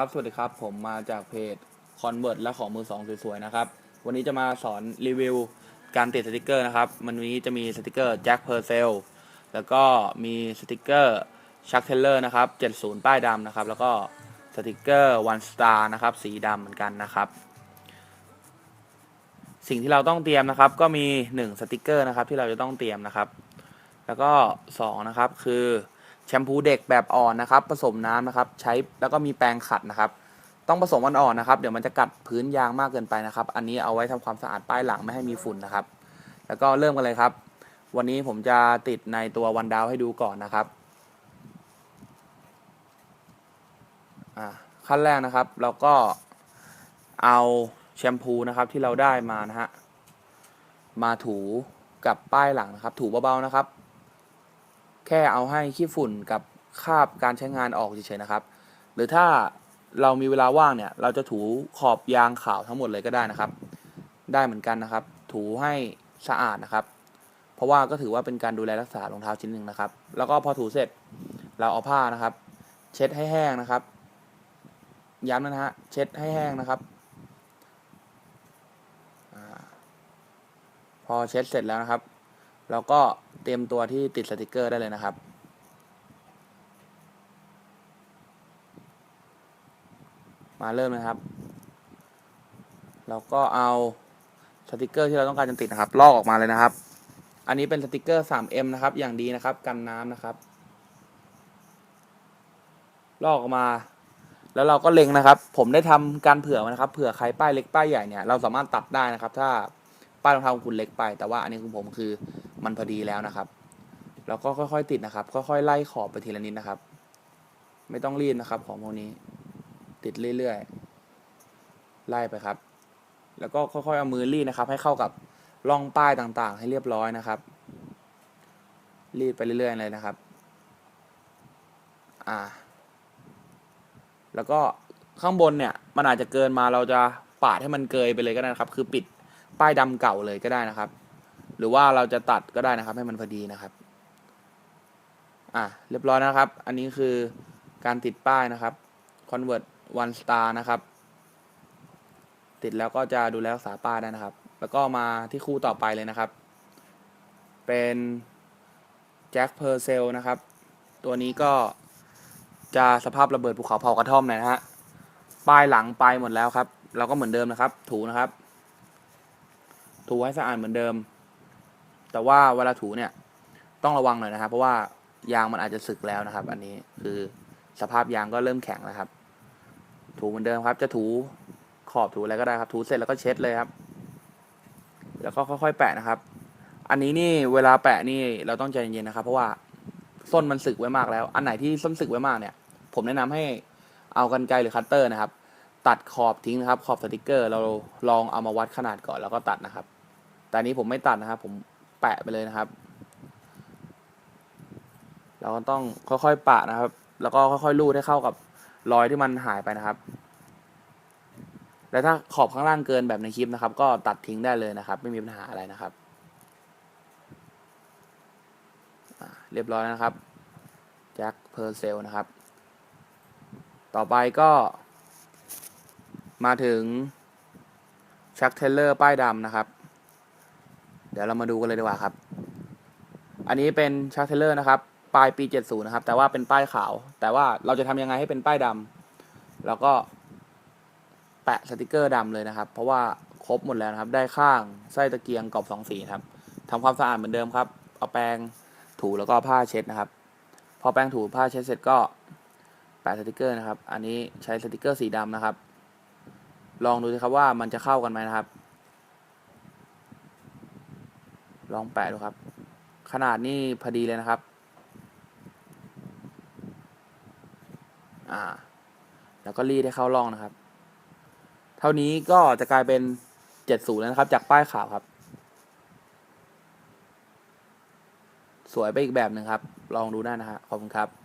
ครับ สวัสดีครับ ผมมาจากเพจ Convert และของมือสองสวยๆนะครับ วันนี้จะมาสอนรีวิวการติดสติกเกอร์นะครับมันนี้จะมีสติกเกอร์ Jack p u r c e l l แล้วก็มีสติกเกอร์ Chuck Taylor นะครับ 70 ป้ายดำนะครับ แล้วก็สติกเกอร์ One Star นะครับ สีดำเหมือนกันนะครับ สิ่งที่เราต้องเตรียมนะครับ ก็มี 1 สติกเกอร์นะครับที่เราจะต้องเตรียมนะครับ แล้วก็2นะครับคือ แชมพูเด็กแบบอ่อนนะครับ ผสมน้ำนะครับ ใช้แล้วก็มีแปรงขัดนะครับ ต้องผสมวันอ่อนนะครับ เดี๋ยวมันจะกัดพื้นยางมากเกินไปนะครับ อันนี้เอาไว้ทำความสะอาดป้ายหลังไม่ให้มีฝุ่นนะครับ แล้วก็เริ่มกันเลยครับ วันนี้ผมจะติดในตัววันดาวให้ดูก่อนนะครับอ่าขั้นแรกนะครับ เราก็เอาแชมพูนะครับที่เราได้มานะฮะมาถูกับป้ายหลังนะครับ ถูเบาๆนะครับ แค่เอาให้ขี้ฝุ่นกับคาบการใช้งานออกเฉยๆนะครับ หรือถ้าเรามีเวลาว่างเนี่ย เราจะถูขอบยางขาวทั้งหมดเลยก็ได้นะครับ ได้เหมือนกันนะครับ ถูให้สะอาดนะครับ เพราะว่าก็ถือว่าเป็นการดูแลรักษารองเท้าชิ้นหนึ่งนะครับ แล้วก็พอถูเสร็จเราเอาผ้านะครับ เช็ดให้แห้งนะครับ ย้ำนะฮะเช็ดให้แห้งนะครับพอเช็ดเสร็จแล้วนะครับ เราก็ เตรียมตัวที่ติดสติกเกอร์ได้เลยนะครับ มาเริ่มนะครับ เราก็เอาสติกเกอร์ที่เราต้องการจะติดนะครับ ลอกออกมาเลยนะครับ อันนี้เป็นสติกเกอร์ 3M นะครับ อย่างดีนะครับ กันน้ำนะครับ ลอกออกมา แล้วเราก็เล็งนะครับ ผมได้ทำการเผื่อนะครับ เผื่อใครป้ายเล็กป้ายใหญ่เนี่ย เราสามารถตัดได้นะครับ ถ้าป้ายรองเท้าของคุณเล็กไป แต่ว่าอันนี้ของผมคือ มันพอดีแล้วนะครับ แล้วก็ค่อยๆติดนะครับ ค่อยๆไล่ขอบไปทีละนิดนะครับ ไม่ต้องรีบนะครับ ของพวกนี้ ติดเรื่อยๆ ไล่ไปครับ แล้วก็ค่อยๆเอามือรีดนะครับ ให้เข้ากับร่องป้ายต่างๆ ให้เรียบร้อยนะครับ รีดไปเรื่อยๆเลยนะครับ อ่า แล้วก็ข้างบนเนี่ย มันอาจจะเกินมาเราจะปาดให้มันเกยไปเลยก็ได้นะครับ คือปิดป้ายดำเก่าเลยก็ได้นะครับ หรือว่าเราจะตัดก็ได้นะครับ ให้มันพอดีนะครับ อะเรียบร้อยนะครับ อันนี้คือการติดป้ายนะครับ convert one star นะครับ ติดแล้วก็จะดูแลรักษาป้ายได้นะครับ แล้วก็มาที่คู่ต่อไปเลยนะครับ เป็นแจ็คเพอร์เซลนะครับ ตัวนี้ก็จะสภาพระเบิดภูเขาเผากระท่อมหน่อยนะฮะป้ายหลังไปหมดแล้วครับ เราก็เหมือนเดิมนะครับ ถูนะครับ ถูให้สะอาดเหมือนเดิม แต่ว่าเวลาถูเนี่ยต้องระวังหน่อยนะครับ เพราะว่ายางมันอาจจะสึกแล้วนะครับ อันนี้คือสภาพยางก็เริ่มแข็งแล้วครับ ถูเหมือนเดิมครับ จะถูขอบถูอะไรก็ได้ครับ ถูเสร็จแล้วก็เช็ดเลยครับ แล้วก็ค่อย ๆ แปะนะครับ อันนี้นี่เวลาแปะนี่เราต้องใจเย็นๆนะครับ เพราะว่าส้นมันสึกไว้มากแล้ว อันไหนที่ส้นสึกไว้มากเนี่ย ผมแนะนำให้เอากันไกรหรือคัตเตอร์นะครับ ตัดขอบทิ้งนะครับ ขอบสติกเกอร์ เราลองเอามาวัดขนาดก่อนแล้วก็ตัดนะครับ แต่นี้ผมไม่ตัดนะครับ ผม แปะไปเลยนะครับ เราก็ต้องค่อยๆปะนะครับ แล้วก็ค่อยๆลูดให้เข้ากับรอยที่มันหายไปนะครับ แล้วถ้าขอบข้างล่างเกินแบบในคลิปนะครับ ก็ตัดทิ้งได้เลยนะครับ ไม่มีปัญหาอะไรนะครับเรียบร้อยนะครับแจ็คเพอร์เซลนะครับ ต่อไปก็มาถึงชักเทเลอร์ป้ายดำนะครับ เดี๋ยวเรามาดูกันเลยดีกว่าครับ อันนี้เป็นชักเทเลอร์นะครับ ปลายปี 70 นะครับ แต่ว่าเป็นป้ายขาว แต่ว่าเราจะทำยังไงให้เป็นป้ายดำแล้วก็แปะสติกเกอร์ดำเลยนะครับ เพราะว่าครบหมดแล้วนะครับ ได้ข้างไส้ตะเกียงกรอบสองสีครับทำความสะอาดเหมือนเดิมครับ เอาแปรงถูแล้วก็ผ้าเช็ดนะครับ พอแปรงถูผ้าเช็ดเสร็จก็แปะสติกเกอร์นะครับ อันนี้ใช้สติกเกอร์สีดำนะครับ ลองดูสิครับว่ามันจะเข้ากันไหมนะครับ ลองแปะดูครับ ขนาดนี่พอดีเลยนะครับ อ่า แล้วก็รีดให้เข้าร่องนะครับ เท่านี้ก็จะกลายเป็นเจ็ดศูนย์แล้วนะครับ จากป้ายขาวครับ สวยไปอีกแบบหนึ่งครับ ลองดูได้นะฮะขอบคุณครับ